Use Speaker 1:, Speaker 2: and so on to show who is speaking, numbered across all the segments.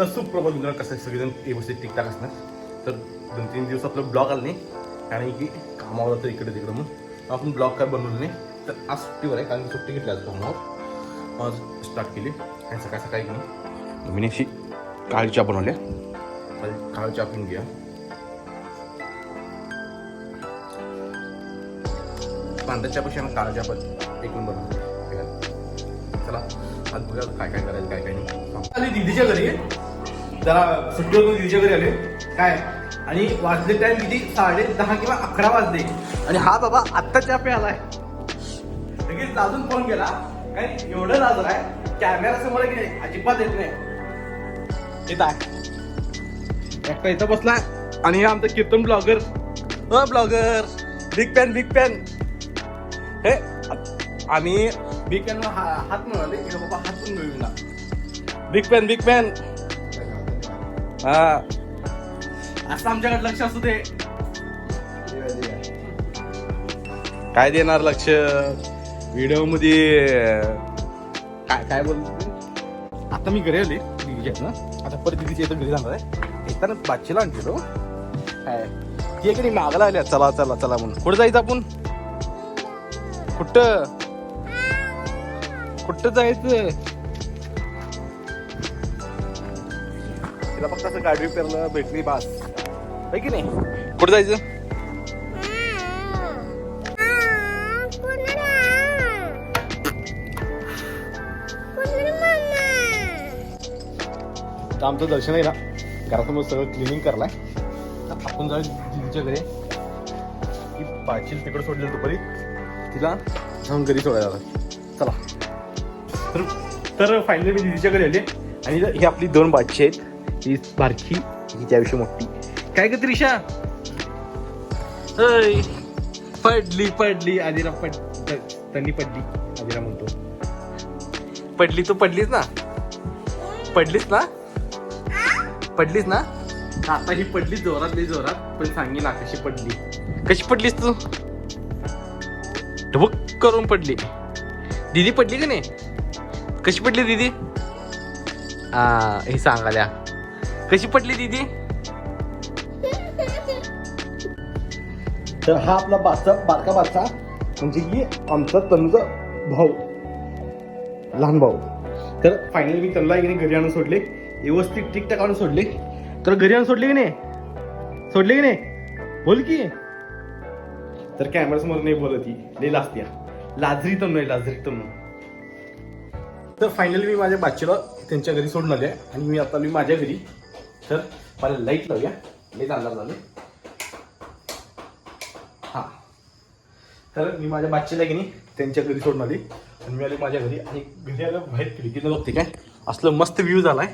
Speaker 1: तर सुप्रभात मित्रांनो कसं आहे, सगळेजण व्यवस्थित टिकटाक असणार? तर दोन तीन दिवस आपलं ब्लॉग आलं नाही कारण की कामावर तर इकडे तिकडे म्हणून. आपण ब्लॉग काय बनवलं नाही तर आज सुट्टीवर आहे कारण की सुट्टी घेतली आज कामावर आज स्टार्ट केली आणि सकाळ सकाळी घेऊन मी अशी काळी चहा बनवल्या. काळी चहा पिऊन घ्या पांढऱ्या चहापेक्षा ना काळा चहा पण एक बनवलं चला आज बघा काय काय करायचं काय काय नाही. आली दिदीच्या घरी जरा सुट्टी होतो दिदीच्या घरी आले. काय? आणि वाजले टाइम किती? साडे दहा किंवा अकरा वाजले. आणि हा बाबा आत्ता चहा पे आलाय. लगेच लाजून फोन केला. काय एवढं लाजलाय? कॅमेरा समोर की नाही? अजिबात येत नाही. येत आहे. एकटा इथं बसलाय. आणि हे आमचं kirtan blogger. A blogger. Big pan big pan हे आम्ही बिग पॅन हात मिळाले की बाबा हात पण मिळविला बिग पॅन बिग पॅन हा. असं आमच्याकडे लक्ष असू दे. काय देणार लक्ष? व्हिडिओमध्ये काय काय बोल आता मी घरी आले दिदीच्या ना आता परत दिदीच्या इथं घरी जाणार आहे. येताना बादशीला आणलेलो काय? ती मागला आल्या चला चला चला म्हणून. कुठं जायचं आपण? कुठं? कुठं जायचं? तिला फक्त असं गाडी पेरलं भेटली बास. आहे की नाही? कुठं जायचं? तर आमचं दर्शन आहे ना. घरासमोर सगळं क्लिनिंग करलाय. आपण जाऊ दिदीच्या घरी. की पाचील तिकडे सोडली दुपारी. तिला जाऊन घरी सोडायला. चला. तर तर फायनली मी दिदीच्या घरी आले आणि ही आपली दोन बाची आहेत. ही बारकी. ही त्याविषयी मोठी. काय ग त्रिशा? पडली पडली. आदिरा पड त्यांनी पडली. आदिरा म्हणतो. पडली तू पडलीस ना? पडलीस ना? पडलीस ना? आता ही पडली? जोरात लई जोरात. पण सांगी ना कशी पडली. कशी पडलीस तू? ढबुक करून पडली. दीदी पडली का नाही? कशी पडली दीदी? हा हे सांगाल्या कशी पडली दीदी? तर हा आपला बाचा बारका बाचा म्हणजे की आमचा तनुचा भाऊ. लहान भाऊ. तर फायनली मी त्यांना घरी आणून सोडले. व्यवस्थित ठीकठाक आणून सोडले. तर घरी आणून सोडले की नाही? सोडले की नाही? बोल की. तर कॅमेरा समोर नाही बोलत ती लई लाजत्या लाजरी तर नाही लाजरी तर तर फायनली मी माझ्या बाचीला त्यांच्या घरी सोडून आले आणि मी आता मी माझ्या घरी. तर मला लाइट लावूया. लईच अंदाज झाले हां. तर मी माझ्या बादशीला की नाही त्यांच्या घरी सोडून आली. आणि मी आली माझ्या घरी आणि घरी आलं बाहेर खिडकीनं बघते काय? असलं मस्त व्ह्यू आहे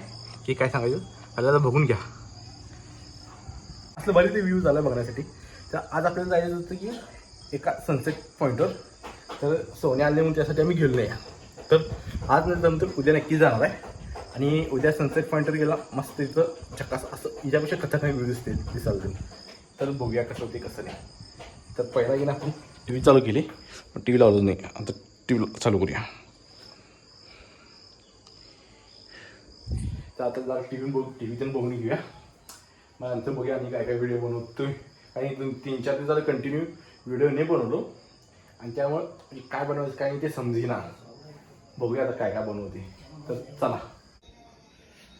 Speaker 1: की काय सांगायचं? आपल्याला बघून घ्या. असलं बरेच व्ह्यू झाला बघण्यासाठी. तर आज आपल्याला जायचं होतं की एका सनसेट पॉईंटवर तर सोने आले म्हणून त्यासाठी आम्ही गेलो नाही. तर आज नंतर उद्या नक्की जाणार आहे. आणि उद्या सनसेट पॉईंटवर गेला मस्त इथं चक्कास असं हिच्यापेक्षा खतरनाक व्ह्यू दिसते दिसाल तुम्ही तर बघूया कसं होते कसं नाही. तर पहिला येईन आपण. टी व्ही चालू केली पण टी व्ही लावलं नाही. आता टी व्ही चालू करूया. तर आता जरा टी व्ही बघ टी व्ही पण बघून घेऊया. मग नंतर बघूया आणि काय काय व्हिडिओ बनवतोय. आणि दोन तीन चार दिवस झालं कंटिन्यू व्हिडिओ नाही बनवलो. आणि त्यामुळं काय बनवायचं काय नाही ते समजेना. बघूया आता काय काय बनवते तर चला.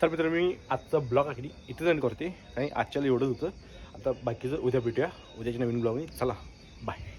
Speaker 1: तर मित्र मी आजचा ब्लॉग आखली इथं जण करते. आणि आजच्याला एवढंच होतं. आता बाकीचं उद्या भेटूया. उद्याच्या नवीन ब्लॉगने. चला बाय